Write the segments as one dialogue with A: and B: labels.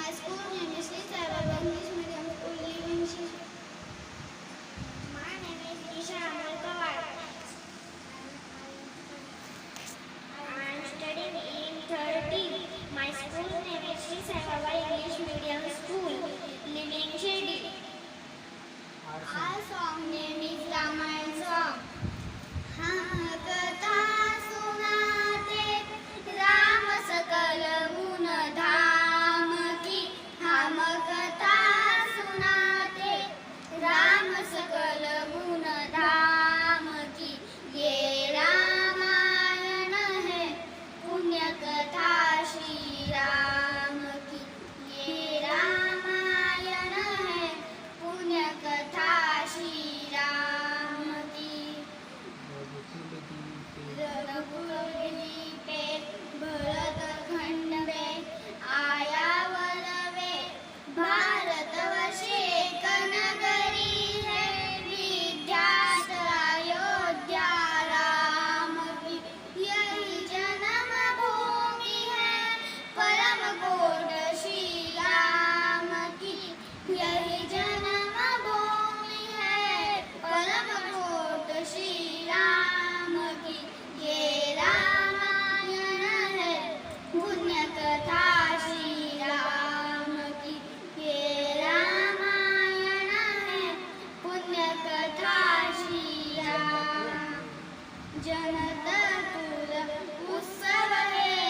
A: my school. पुण्यकथा Shriya जनतपुर उत्सव हे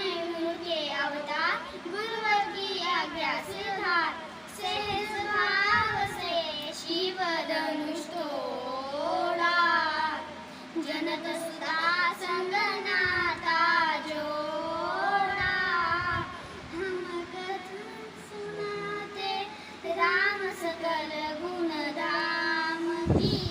A: अवतार गुरुवर की आज्ञा सिद्धार शिव धनुष तोड़ा जनत सुधा संग जोड़ा हम सुनाते राम सकल गुणधाम की।